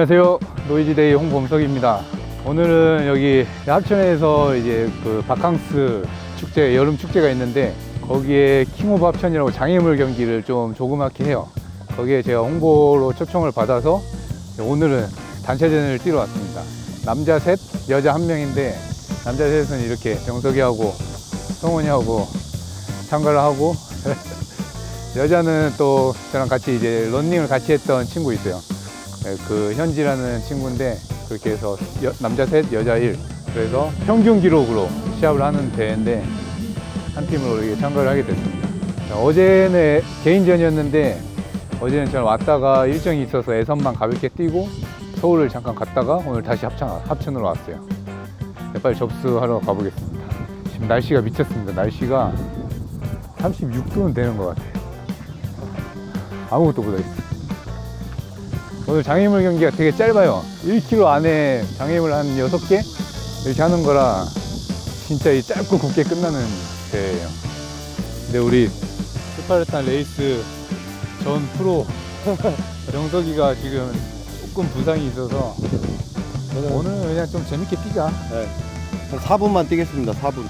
안녕하세요. 노이즈데이 홍범석입니다. 오늘은 여기 합천에서 이제 그 바캉스 축제, 여름 축제가 있는데 거기에 킹 오브 합천이라고 장애물 경기를 좀 조그맣게 해요. 거기에 제가 홍보로 초청을 받아서 오늘은 단체전을 뛰러 왔습니다. 남자 셋, 여자 한 명인데 남자 셋은 이렇게 정석이하고 성원이하고 참가를 하고 여자는 또 저랑 같이 이제 런닝을 같이 했던 친구 있어요. 네, 그 현지라는 친구인데 그렇게 해서 여- 남자 셋, 여자 일 그래서 평균 기록으로 시합을 하는 대회인데 한 팀으로 이렇게 참가를 하게 됐습니다. 자, 어제는 개인전이었는데 어제는 저는 왔다가 일정이 있어서 애선만 가볍게 뛰고 서울을 잠깐 갔다가 오늘 다시 합천, 합천으로 왔어요. 네, 빨리 접수하러 가보겠습니다. 지금 날씨가 미쳤습니다. 날씨가 36도는 되는 것 같아요. 아무것도 못하겠어. 오늘 장애물 경기가 되게 짧아요. 1km 안에 장애물 한 6개? 이렇게 하는 거라 진짜 이 짧고 굵게 끝나는 대회예요. 근데 우리 스파르탄 레이스 전 프로 정석이가 지금 조금 부상이 있어서 오늘은 그냥 좀 재밌게 뛰자. 네. 한 4분만 뛰겠습니다. 4분.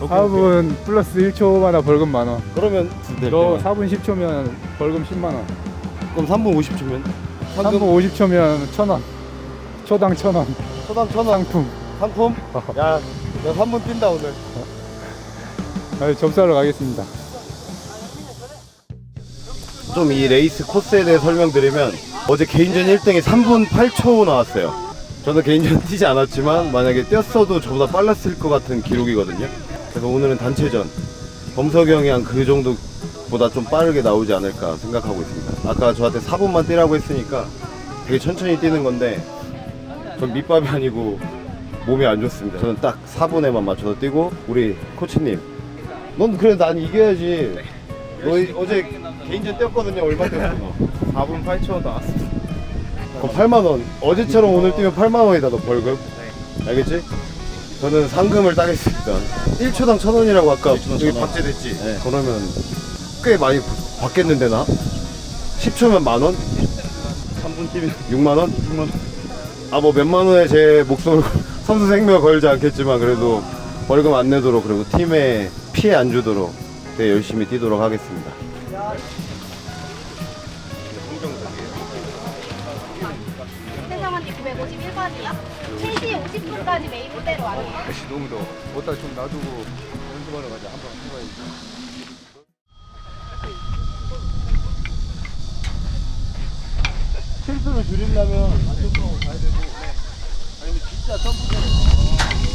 4분 플러스 1초마다 벌금 만 원. 그러면 너 4분 10초면 벌금 10만 원. 그럼 3분 50초면 3분 50초면 1,000원. 초당 1,000원. 초당 천 원. 상품. 상품? 야, 나 3분 뛴다 오늘. 아, 접수하러 가겠습니다. 좀 이 레이스 코스에 대해 설명드리면 어제 개인전 1등이 3분 8초 나왔어요. 저도 개인전 뛰지 않았지만 만약에 뛰었어도 저보다 빨랐을 것 같은 기록이거든요. 그래서 오늘은 단체전. 범석이 형이 한 그 정도 보다 좀 빠르게 나오지 않을까 생각하고 있습니다. 아까 저한테 4분만 뛰라고 했으니까 되게 천천히 뛰는 건데 전 밑밥이 아니고 몸이 안 좋습니다. 저는 딱 4분에만 맞춰서 뛰고 우리 코치님 넌 그래 난 이겨야지. 너 이- 어제 개인전 뛰었거든요. 얼마 뛰었어 너? 4분 8초 나왔어. 그럼 8만 원. 어제처럼 오늘 뛰면 8만 원이다 너 벌금. 알겠지? 저는 상금을 따겠습니다. 1초당 천 원이라고 아까 여기 박제됐지. 네. 그러면 꽤 많이 받겠는데 나? 10초면 만 원? 3분 뛰면 6만 원? 6만 원. 아 뭐 몇만 원에 제 목숨을 선수 생명 걸지 않겠지만 그래도 벌금 안 내도록 그리고 팀에 피해 안 주도록 되게 열심히 뛰도록 하겠습니다. 세상한테 951번이요? 3시 50분까지 메인 무대로 와요. 날씨 너무 더워. 어디다 좀 놔두고 연습하러 가자. 한번 해봐야지. 실수를 줄이려면 안쪽으로 가야 되고 아니면 진짜 점프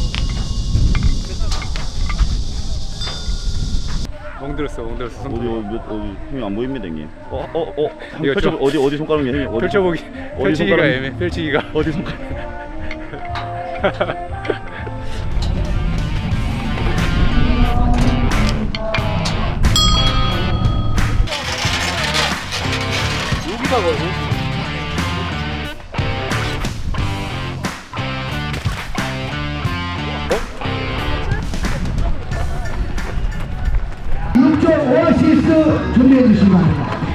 멍들었어, 멍들었어. 어디 어디 몇- 어디 힘이 안 보입니다 형님. 어어 어. 이거 펼쳐 좀- 어디 어디 손가락이 형님 어디 펼쳐보기, 펼치기가 손가락- 애매, 펼치기가. 어디 손가락? 여기다 걸고 육 주시기 바랍니다.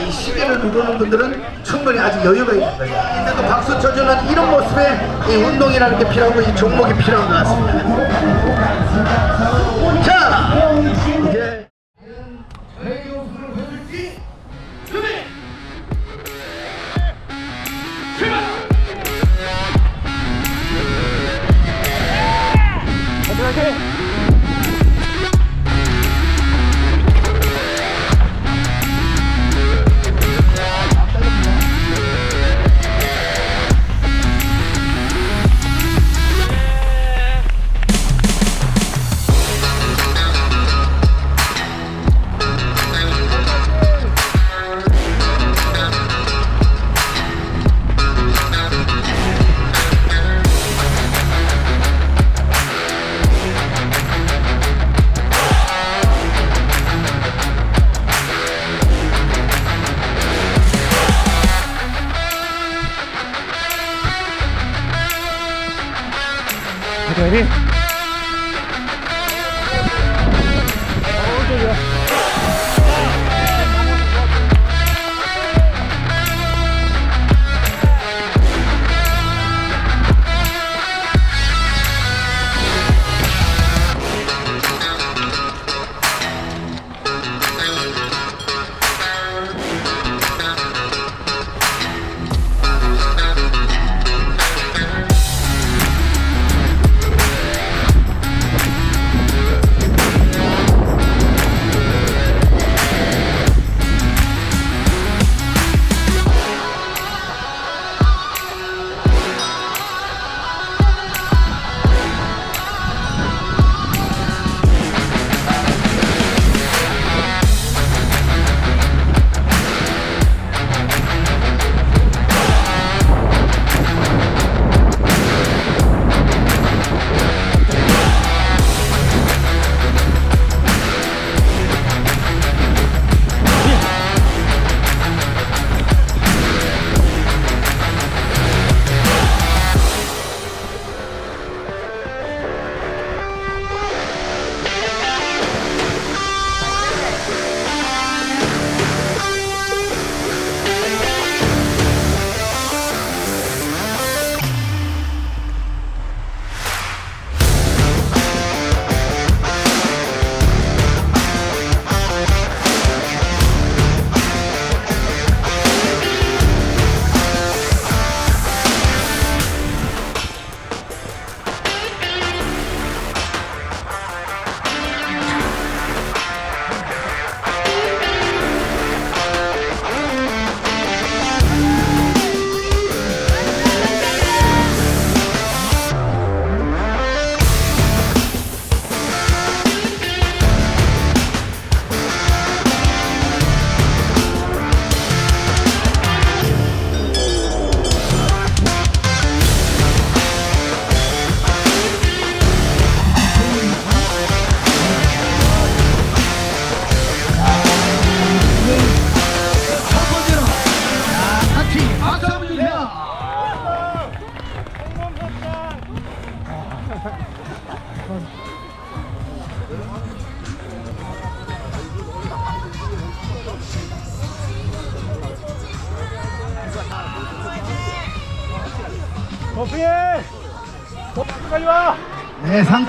이 시대를 누르는 분들은 충분히 아직 여유가 있습니다. 이때도 박수 쳐주는 이런 모습에 이 운동이라는 게 필요하고 이 종목이 필요한 것 같습니다. 화이팅!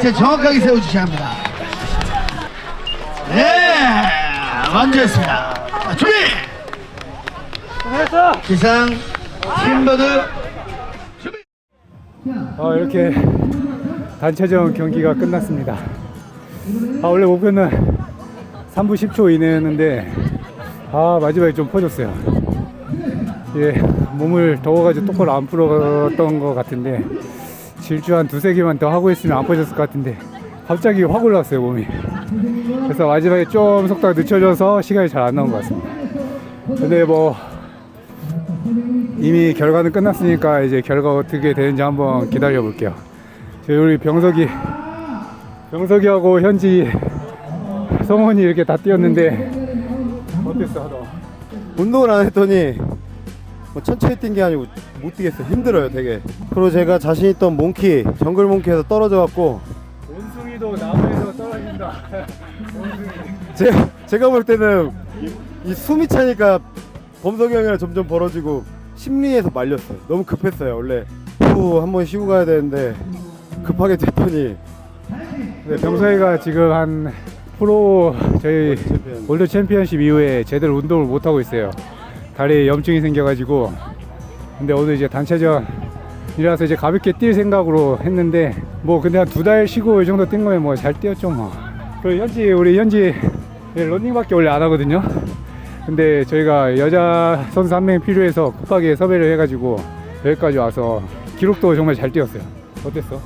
네, 상체 정확하게 세워주셔야 합니다. 네, 완주했습니다. 자, 준비! 기상, 팀버드, 준비! 어, 이렇게 단체전 경기가 끝났습니다. 아, 원래 목표는 3분 10초 이내였는데, 아, 마지막에 좀 퍼졌어요. 예, 몸을 더워가지고 똑바로 안 풀었던 것 같은데, 질주 한 두세 개만 더 하고 있으면 안 퍼졌을 것 같은데, 갑자기 확 올라왔어요, 몸이. 그래서 마지막에 좀 속도가 늦춰져서 시간이 잘 안 나온 것 같습니다. 근데 뭐, 이미 결과는 끝났으니까 이제 결과 어떻게 되는지 한번 기다려 볼게요. 저희 우리 병석이 병석이하고 현지 성원이 이렇게 다 뛰었는데 어땠어 하다? 운동을 안 했더니 뭐 천천히 뛴 게 아니고 못 뛰겠어요. 힘들어요, 되게. 그리고 제가 자신 있던 몽키, 정글 몽키에서 떨어져 갖고 원숭이도 나무에서 떨어진다. 원숭이. 제, 제가 볼 때는 이 숨이 차니까 범석이 형이랑 점점 벌어지고 심리에서 말렸어요. 너무 급했어요. 원래 후 한 번 쉬고 가야 되는데 급하게 됐더니 네, 병석이가 지금 한 프로 저희 챔피언. 월드 챔피언십 이후에 제대로 운동을 못 하고 있어요. 다리에 염증이 생겨가지고 근데 오늘 이제 단체전이라서 이제 가볍게 뛸 생각으로 했는데 뭐 근데 한 두 달 쉬고 이 정도 뛴 거면 뭐 잘 뛰었죠 뭐. 그리고 현지 우리 현지 런닝밖에 원래 안 하거든요. 근데 저희가 여자 선수 한 명이 필요해서 급하게 섭외를 해가지고 여기까지 와서 기록도 정말 잘 뛰었어요. 어땠어?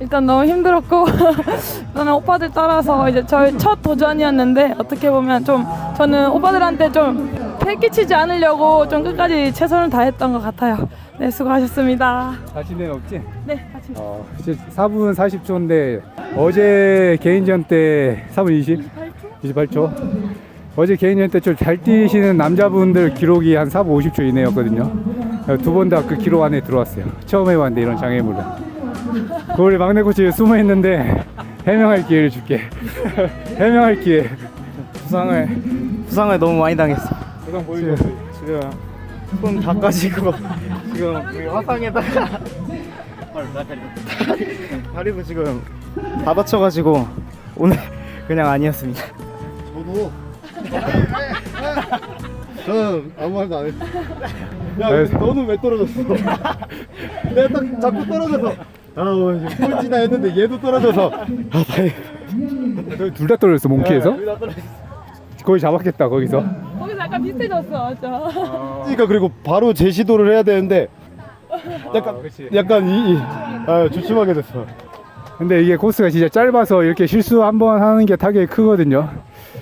일단 너무 힘들었고 저는 오빠들 따라서 이제 저희 첫 도전이었는데 어떻게 보면 좀 저는 오빠들한테 좀 패기치지 않으려고 좀 끝까지 최선을 다했던 것 같아요. 네 수고하셨습니다. 자신은 없지? 네 같이. 어, 이제 4분 40초인데 어제 개인전 때 4분 20? 28초? 어제 개인전 때좀잘 뛰시는 남자분들 기록이 한 4분 50초 이내였거든요. 두 번 다 그 기록 안에 들어왔어요. 처음 해봤는데 이런 장애물을. 그 우리 막내 코치 숨어 있는데 해명할 기회를 줄게. 해명할 기회. 부상을 부상을 너무 많이 당했어. 부상 보이죠? 지금 손 다 까지고 지금 그 화상에다가 다리, 다리도 지금 다 다쳐가지고 오늘 그냥 아니었습니다. 저도 저는 아무 말도 안 했어. 야, 네. 너는 왜 떨어졌어? 내가 딱 자꾸 떨어져서 아우 꼴찌나 했는데 얘도 떨어져서 아 다행이다. 둘 다 떨어졌어, 몽키에서? 둘다 떨어졌어. 거의 잡았겠다, 거기서. 거기서 약간 비슷해졌어, 맞죠? 그러니까 그리고 바로 재시도를 해야 되는데 약간 아, 그치. 약간 이, 이 아, 조심하게 됐어. 근데 이게 코스가 진짜 짧아서 이렇게 실수 한 번 하는 게 타격이 크거든요.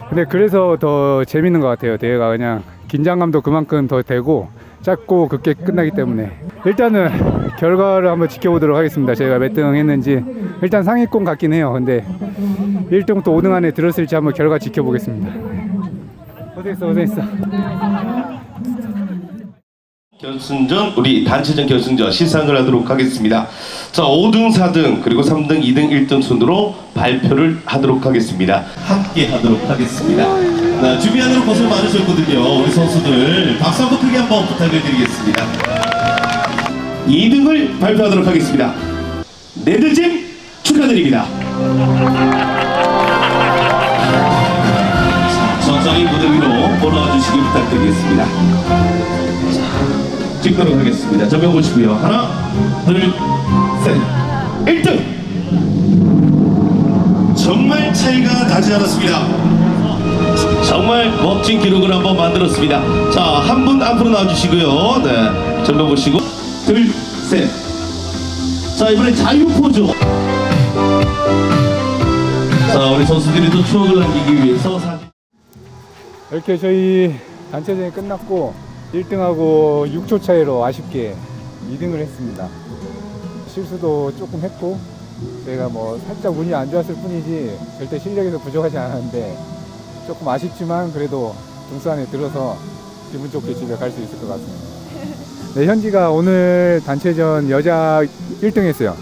근데 그래서 더 재밌는 것 같아요. 대회가 그냥 긴장감도 그만큼 더 되고 짧고 급게 끝나기 때문에 일단은 결과를 한번 지켜보도록 하겠습니다. 제가 몇 등 했는지 일단 상위권 같긴 해요. 근데 1등부터 5등 안에 들었을지 한번 결과 지켜보겠습니다. 고생했어, 고생했어. 결승전 우리 단체전 결승전 시상을 하도록 하겠습니다. 자 5등, 4등 그리고 3등, 2등, 1등 순으로 발표를 하도록 하겠습니다. 함께 하도록 하겠습니다. 자, 준비하느라 고생 많으셨거든요. 우리 선수들 박수 한번 크게 한번 부탁을 드리겠습니다. 2등을 발표하도록 하겠습니다. 네드짐 축하드립니다. 올라와 주시기 부탁드리겠습니다. 찍도록 하겠습니다. 저명 보시고요. 하나, 둘, 셋. 1등! 정말 차이가 나지 않았습니다. 정말 멋진 기록을 한번 만들었습니다. 자, 한 분 앞으로 나와주시고요. 네. 전명 보시고. 둘, 셋. 자, 이번엔 자유 포즈. 자, 우리 선수들이 또 추억을 남기기 위해서. 이렇게 저희 단체전이 끝났고 1등하고 6초 차이로 아쉽게 2등을 했습니다. 실수도 조금 했고 저희가 뭐 살짝 운이 안 좋았을 뿐이지 절대 실력에서 부족하지 않았는데 조금 아쉽지만 그래도 등수 안에 들어서 기분 좋게 집에 갈 수 있을 것 같습니다. 네, 현지가 오늘 단체전 여자 1등 했어요.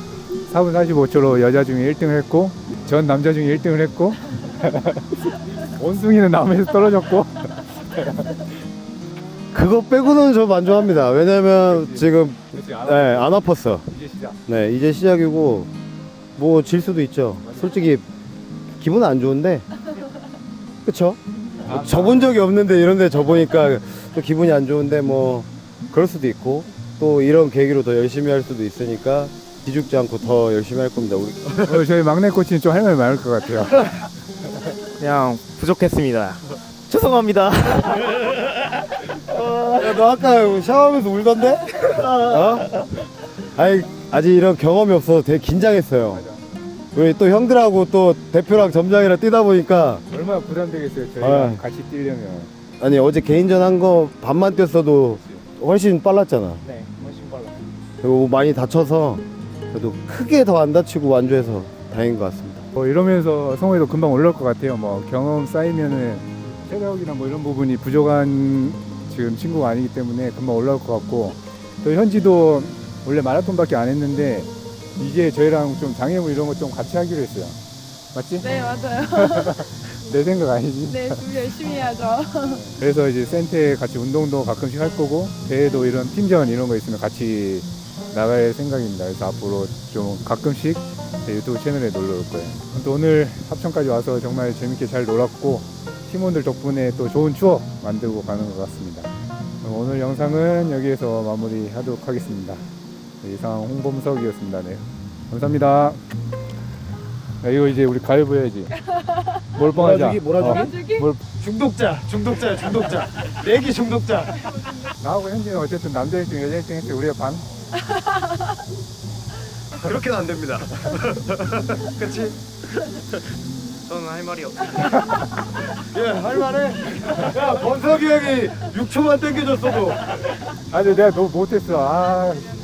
4분 45초로 여자 중에 1등을 했고 전 남자 중에 1등을 했고 원숭이는 남에서 떨어졌고 그거 빼고는 저 만족합니다. 왜냐면 지금 네, 안 아팠어. 이제 시작. 네, 이제 시작이고 뭐 질 수도 있죠. 솔직히 기분 안 좋은데. 그쵸? 뭐 접은 적이 없는데 이런 데 접으니까 또 기분이 안 좋은데 뭐 그럴 수도 있고 또 이런 계기로 더 열심히 할 수도 있으니까 기죽지 않고 더 열심히 할 겁니다. 우리 어, 저희 막내 코치는 좀 할 말 많을 것 같아요. 그냥 부족했습니다. 죄송합니다. 야, 너 아까 샤워하면서 울던데? 어? 아니, 아직 이런 경험이 없어서 되게 긴장했어요. 우리 또 형들하고 또 대표랑 점장이랑 뛰다 보니까 얼마나 부담되겠어요. 저희랑 아. 같이 뛰려면. 아니 어제 개인전 한 거 반만 뛰었어도 훨씬 빨랐잖아. 네, 훨씬 빨라. 그리고 많이 다쳐서 그래도 크게 더 안 다치고 완주해서 다행인 것 같습니다. 뭐 이러면서 성호이도 금방 올라올 것 같아요. 뭐 경험 쌓이면은 체력이나 뭐 이런 부분이 부족한 지금 친구가 아니기 때문에 금방 올라올 것 같고 또 현지도 원래 마라톤밖에 안 했는데 이제 저희랑 좀 장애물 이런 거 좀 같이 하기로 했어요. 맞지? 네 맞아요. 내 생각 아니지? 네 준비 열심히 해야죠. 그래서 이제 센터에 같이 운동도 가끔씩 할 거고 대회도 이런 팀전 이런 거 있으면 같이 나갈 생각입니다. 그래서 앞으로 좀 가끔씩 제 유튜브 채널에 놀러 올 거예요. 또 오늘 합천까지 와서 정말 재밌게 잘 놀았고 팀원들 덕분에 또 좋은 추억 만들고 가는 것 같습니다. 그럼 오늘 영상은 여기에서 마무리하도록 하겠습니다. 네, 이상 홍범석이었습니다. 네. 감사합니다. 야, 이거 이제 우리 가위보 해야지. 몰빵하자. 몰아주기, 몰아주기? 몰아주기? 뭘 중독자, 중독자, 중독자. 내기 중독자. 나하고 현진은 어쨌든 남자 1등, 여자 1등 했을 때 우리가 반? 그렇게는 안 됩니다. 그치? 저는 할 말이 없어요. 예, 할만해. 야, 권석이 형이 6초만 땡겨줬어도 아니 내가 너무 못했어. 아.